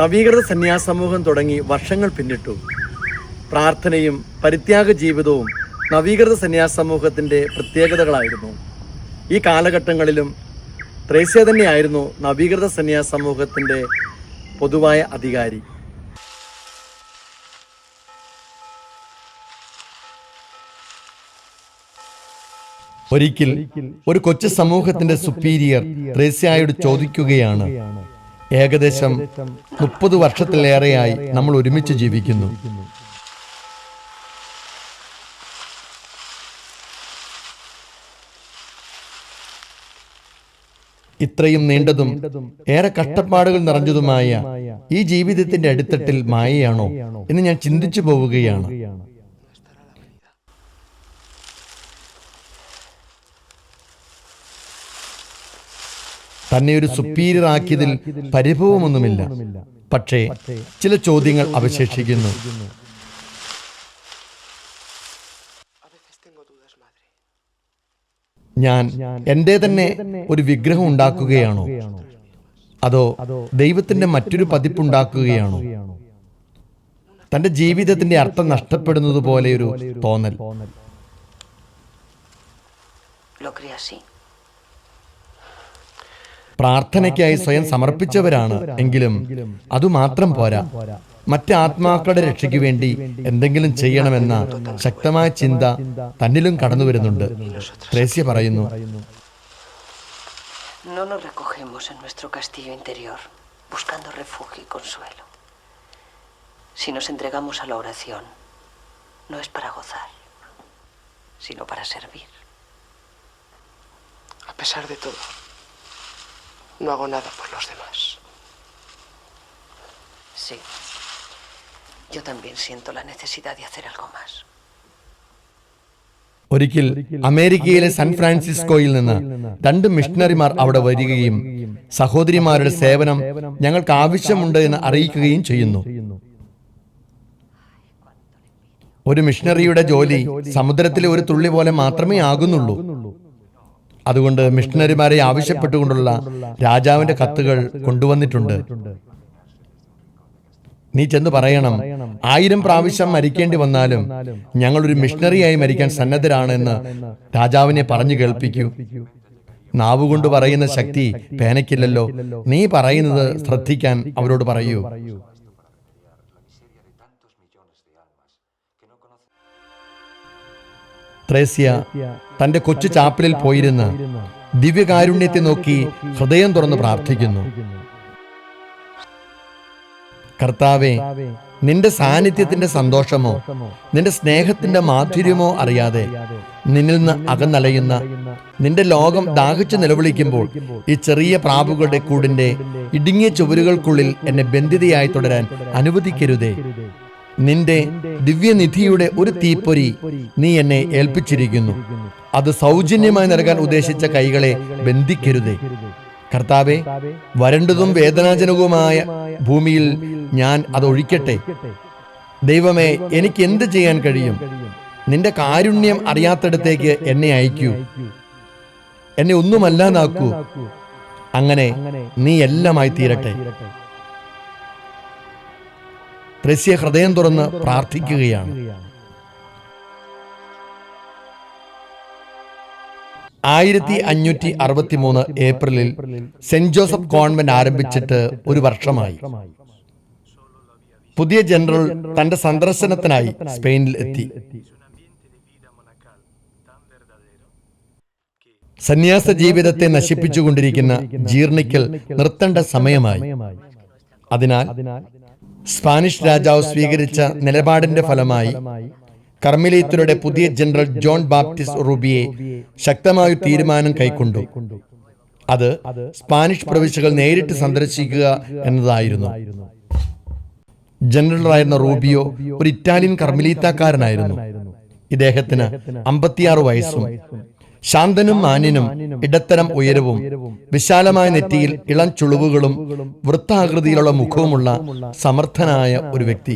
നവീകൃത സന്യാസ സമൂഹം തുടങ്ങി വർഷങ്ങൾ പിന്നിട്ടു. പ്രാർത്ഥനയും പരിത്യാഗ ജീവിതവും നവീകൃത സന്യാസ സമൂഹത്തിന്റെ പ്രത്യേകതകളായിരുന്നു. ഈ കാലഘട്ടങ്ങളിലും ത്രേസ്യ തന്നെയായിരുന്നു നവീകൃത സന്യാസ സമൂഹത്തിന്റെ പൊതുവായ അധികാരി. ഒരിക്കൽ ഒരു കൊച്ചു സമൂഹത്തിന്റെ സുപ്പീരിയർ ത്രേസ്യായോട് ചോദിക്കുകയാണ് ഏകദേശം മുപ്പത് വർഷത്തിലേറെയായി നമ്മൾ ഒരുമിച്ച് ജീവിക്കുന്നു. ഇത്രയും നീണ്ടതും ഏറെ കഷ്ടപ്പാടുകൾ നിറഞ്ഞതുമായ ഈ ജീവിതത്തിന്റെ അടിത്തട്ടിൽ മായയാണോ എന്ന് ഞാൻ ചിന്തിച്ചു പോവുകയാണ്. തന്നെ ഒരു സുപ്പീരിയർ ആക്കിയതിൽ പരിഭവമൊന്നുമില്ല. പക്ഷേ ചില ചോദ്യങ്ങൾ അവശേഷിക്കുന്നു. ഞാൻ എന്റെ തന്നെ ഒരു വിഗ്രഹം ഉണ്ടാക്കുകയാണോ? അതോ ദൈവത്തിന്റെ മറ്റൊരു പതിപ്പുണ്ടാക്കുകയാണോ? തന്റെ ജീവിതത്തിന്റെ അർത്ഥം നഷ്ടപ്പെടുന്നത് പോലെ ഒരു തോന്നൽ. പ്രാർത്ഥനയ്ക്കായി സ്വയം സമർപ്പിച്ചവരാണ് എങ്കിലും അതുമാത്രം പോരാ. മറ്റ് ആത്മാക്കളുടെ രക്ഷയ്ക്ക് വേണ്ടി എന്തെങ്കിലും ചെയ്യണമെന്ന ശക്തമായ ചിന്ത തന്നിലും കടന്നു വരുന്നുണ്ട്. ത്രേസ്യ പറയുന്നു. A pesar de todo. No hago nada por los demás. Sí. Yo también siento la necesidad de hacer algo más. ഒരിക്കൽ അമേരിക്കയിലെ സാൻ ഫ്രാൻസിസ്കോയിൽ നിന്ന് രണ്ട് മിഷണറിമാർ അവിടെ വരികയും സഹോദരിമാരുടെ സേവനം ഞങ്ങൾക്ക് ആവശ്യമുണ്ട് എന്ന് അറിയിക്കുകയും ചെയ്യുന്നു ഒരു മിഷണറിയുടെ ജോലി സമുദ്രത്തിലെ ഒരു തുള്ളി പോലെ മാത്രമേ ആകുന്നുള്ളൂ അതുകൊണ്ട് മിഷണറിമാരെ ആവശ്യപ്പെട്ടുകൊണ്ടുള്ള രാജാവിന്റെ കത്തുകൾ കൊണ്ടുവന്നിട്ടുണ്ട്. നീ ചെന്ന് പറയണം ആയിരം പ്രാവശ്യം മരിക്കേണ്ടി വന്നാലും ഞങ്ങളൊരു മിഷണറിയായി മരിക്കാൻ സന്നദ്ധരാണെന്ന് രാജാവിനെ പറഞ്ഞു കേൾപ്പിക്കൂ. നാവുകൊണ്ട് പറയുന്ന ശക്തി പേനയ്ക്കില്ലല്ലോ. നീ പറയുന്നത് ശ്രദ്ധിക്കാൻ അവരോട് പറയൂ. ത്രേസ്യ തന്റെ കൊച്ചു ചാപ്പലിൽ പോയിരുന്ന് ദിവ്യകാരുണ്യത്തെ നോക്കി ഹൃദയം തുറന്ന് പ്രാർത്ഥിക്കുന്നു. കർത്താവെ നിന്റെ സാന്നിധ്യത്തിന്റെ സന്തോഷമോ നിന്റെ സ്നേഹത്തിന്റെ മാധുര്യമോ അറിയാതെ നിന്നിൽ നിന്ന് അകന്നലയുന്ന നിന്റെ ലോകം ദാഹിച്ചു നിലവിളിക്കുമ്പോൾ ഈ ചെറിയ പ്രാവുകളുടെ കൂടിന്റെ ഇടുങ്ങിയ ചുവരുകൾക്കുള്ളിൽ എന്നെ ബന്ധിതയായി തുടരാൻ അനുവദിക്കരുതേ. നിന്റെ ദിവ്യനിധിയുടെ ഒരു തീപ്പൊരി നീ എന്നെ ഏൽപ്പിച്ചിരിക്കുന്നു. അത് സൗജന്യമായി നൽകാൻ ഉദ്ദേശിച്ച കൈകളെ ബന്ധിക്കരുതേ. കർത്താവെ വരണ്ടതും വേദനാജനകവുമായ ഭൂമിയിൽ ഞാൻ അത് ഒഴിക്കട്ടെ. ദൈവമേ എനിക്ക് എന്ത് ചെയ്യാൻ കഴിയും? നിന്റെ കാരുണ്യം അറിയാത്തടത്തേക്ക് എന്നെ അയക്കൂ. എന്നെ ഒന്നുമല്ലാതാക്കൂ. അങ്ങനെ നീ എല്ലാമായി തീരട്ടെ. ത്രസ്യ ഹൃദയം തുറന്ന് പ്രാർത്ഥിക്കുകയാണ്. ആയിരത്തി അഞ്ഞൂറ്റി അറുപത്തി മൂന്ന് ഏപ്രിലിൽ സെന്റ് ജോസഫ് കോൺവെന്റ് ആരംഭിച്ചിട്ട് ഒരു വർഷമായി. പുതിയ ജനറൽ തന്റെ സന്ദർശനത്തിനായി സ്പെയിനിൽ എത്തി. സന്യാസ ജീവിതത്തെ നശിപ്പിച്ചുകൊണ്ടിരിക്കുന്ന ജീർണിക്കൽ നിർത്തേണ്ട സമയമായി. അതിനാൽ സ്പാനിഷ് രാജാവ് സ്വീകരിച്ച നിലപാടിന്റെ ഫലമായി കർമ്മലീത്തരുടെ പുതിയ ജനറൽ ജോൺ ബാപ്റ്റിസ്റ്റ് റൂബിയെ ശക്തമായ തീരുമാനം കൈക്കൊണ്ടു. അത് സ്പാനിഷ് പ്രവിശ്യകൾ നേരിട്ട് സന്ദർശിക്കുക എന്നതായിരുന്നു. ജനറലായിരുന്ന റൂബിയോ ഒരു ഇറ്റാലിയൻ കർമ്മിലീത്താക്കാരനായിരുന്നു. ഇദ്ദേഹത്തിന് അമ്പത്തിയാറ് വയസ്സും. ശാന്തനും മാന്യനും ഇടത്തരം ഉയരവും വിശാലമായ നെറ്റിയിൽ ഇളം ചുളിവുകളും വൃത്താകൃതിയിലുള്ള മുഖവുമുള്ള സമർത്ഥനായ ഒരു വ്യക്തി.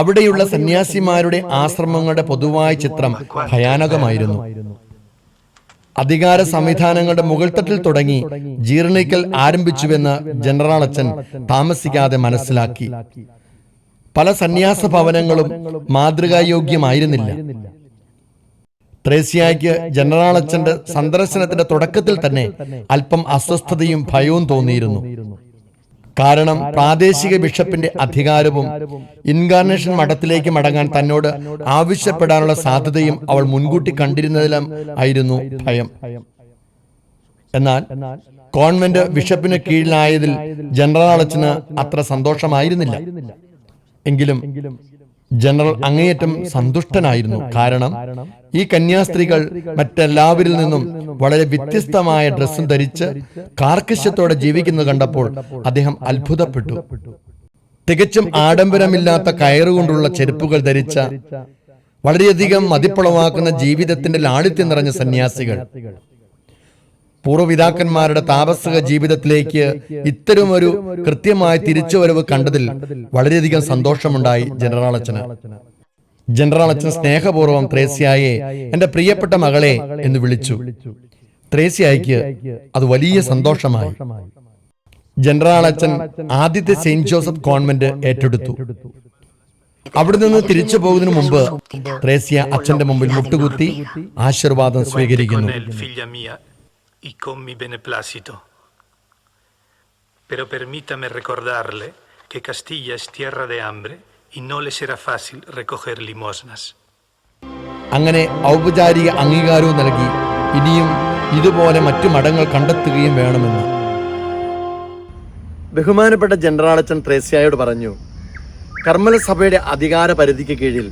അവിടെയുള്ള സന്യാസിമാരുടെ ആശ്രമങ്ങളുടെ പൊതുവായ ചിത്രം ഭയാനകമായിരുന്നു. അധികാര സംവിധാനങ്ങളുടെ മുകൾത്തട്ടിൽ തുടങ്ങി ജീർണിക്കൽ ആരംഭിച്ചുവെന്ന് ജനറൽ അച്ഛൻ താമസിക്കാതെ മനസ്സിലാക്കി. പല സന്യാസ ഭവനങ്ങളും മാതൃകായോഗ്യമായിരുന്നില്ല. ത്രേസ്യായ്ക്ക് ജനറൽ അച്ഛന്റെ സന്ദർശനത്തിന്റെ തുടക്കത്തിൽ തന്നെ അല്പം അസ്വസ്ഥതയും ഭയവും തോന്നിയിരുന്നു. കാരണം പ്രാദേശിക ബിഷപ്പിന്റെ അധികാരവും ഇൻകാർണേഷൻ മഠത്തിലേക്ക് മടങ്ങാൻ തന്നോട് ആവശ്യപ്പെടാനുള്ള സാധ്യതയും അവൾ മുൻകൂട്ടി കണ്ടിരുന്നതിലും ആയിരുന്നു ഭയം. എന്നാൽ കോൺവെന്റ് ബിഷപ്പിന് കീഴിലായതിൽ ജനറൽ അച്ഛന് അത്ര സന്തോഷമായിരുന്നില്ല. എങ്കിലും ജനറൽ അങ്ങേയറ്റം സന്തുഷ്ടനായിരുന്നു. കാരണം ഈ കന്യാസ്ത്രീകൾ മറ്റെല്ലാവരിൽ നിന്നും വളരെ വ്യത്യസ്തമായ ഡ്രസ്സും ധരിച്ച് കാർക്കശ്യത്തോടെ ജീവിക്കുന്നത് കണ്ടപ്പോൾ അദ്ദേഹം അത്ഭുതപ്പെട്ടു. തികച്ചും ആഡംബരമില്ലാത്ത കയറുകൊണ്ടുള്ള ചെരുപ്പുകൾ ധരിച്ച വളരെയധികം മതിപ്പുളവാക്കുന്ന ജീവിതത്തിന്റെ ലാളിത്യം നിറഞ്ഞ സന്യാസികൾ. പൂർവപിതാക്കന്മാരുടെ താപസിക ജീവിതത്തിലേക്ക് ഇത്തരമൊരു കൃത്യമായ തിരിച്ചുവരവ് കണ്ടതിൽ വളരെയധികം സന്തോഷമുണ്ടായി ജനറൽ അച്ഛന് ജനറൽ അച്ഛൻ സ്നേഹപൂർവം ത്രേസ്യായെ എന്റെ പ്രിയപ്പെട്ട മകളെ എന്ന് വിളിച്ചു. ത്രേസ്യായ്ക്ക് അത് വലിയ സന്തോഷമായി. ജനറൽ അച്ഛൻ ആദ്യത്തെ സെയിന്റ് ജോസഫ് കോൺവെന്റ് ഏറ്റെടുത്തു. അവിടെ നിന്ന് തിരിച്ചു പോകുന്നതിന് മുമ്പ് ത്രേസ്യ അച്ഛന്റെ മുമ്പിൽ മുട്ടുകുത്തി ആശീർവാദം സ്വീകരിക്കുന്നു. Y con mi beneplácito. Pero permítame recordarle que Castilla es tierra de hambre y no le será fácil recoger limosnas. അങ്ങനെ ഔപചാരിക അംഗീകാരവും നൽകി ഇനിയും ഇതുപോലെ മറ്റു മഠങ്ങൾ കണ്ടെത്തുകയും വേണമെന്ന് ബഹുമാനപ്പെട്ട ജനറാളച്ചൻ ത്രേസ്യായോട് പറഞ്ഞു കർമ്മല സഭയുടെ അധികാര പരിധിക്ക് കീഴിൽ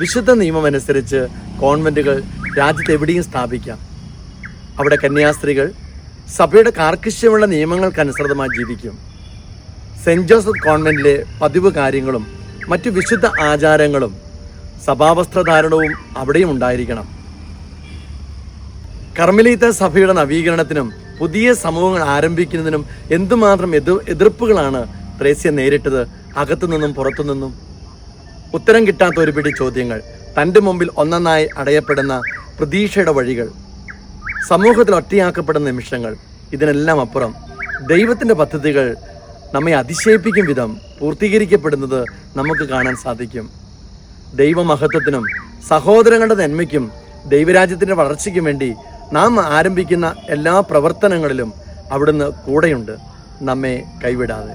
വിശുദ്ധ നിയമം അനുസരിച്ച് കോൺവെന്റുകൾ രാജ്യത്ത് എവിടെയും സ്ഥാപിക്കാം അവിടെ കന്യാസ്ത്രീകൾ സഭയുടെ കാർക്കശ്യമുള്ള നിയമങ്ങൾക്കനുസൃതമായി ജീവിക്കും. സെന്റ് ജോസഫ് കോൺവെന്റിലെ പതിവ് കാര്യങ്ങളും മറ്റു വിശുദ്ധ ആചാരങ്ങളും സഭാവസ്ത്രധാരണവും അവിടെയും ഉണ്ടായിരിക്കണം. കർമ്മലീത സഭയുടെ നവീകരണത്തിനും പുതിയ സമൂഹങ്ങൾ ആരംഭിക്കുന്നതിനും എന്തുമാത്രം എതിർ എതിർപ്പുകളാണ് ത്രേസ്യ നേരിട്ടത് അകത്തുനിന്നും പുറത്തുനിന്നും? ഉത്തരം കിട്ടാത്ത ഒരു പിടി ചോദ്യങ്ങൾ തന്റെ മുമ്പിൽ ഒന്നൊന്നായി അടയപ്പെടുന്ന പ്രതീക്ഷയുടെ വഴികൾ. സമൂഹത്തിൽ ഒറ്റയാക്കപ്പെടുന്ന നിമിഷങ്ങൾ ഇതിനെല്ലാം അപ്പുറം. ദൈവത്തിന്റെ പദ്ധതികൾ നമ്മെ അതിശയിപ്പിക്കും വിധം പൂർത്തീകരിക്കപ്പെടുന്നത് നമുക്ക് കാണാൻ സാധിക്കും. ദൈവമഹത്വത്തിനും സഹോദരങ്ങളുടെ നന്മയ്ക്കും ദൈവരാജ്യത്തിന്റെ വളർച്ചയ്ക്കും വേണ്ടി നാം ആരംഭിക്കുന്ന എല്ലാ പ്രവർത്തനങ്ങളിലും അവിടുന്ന് കൂടെയുണ്ട്. നമ്മെ കൈവിടാതെ.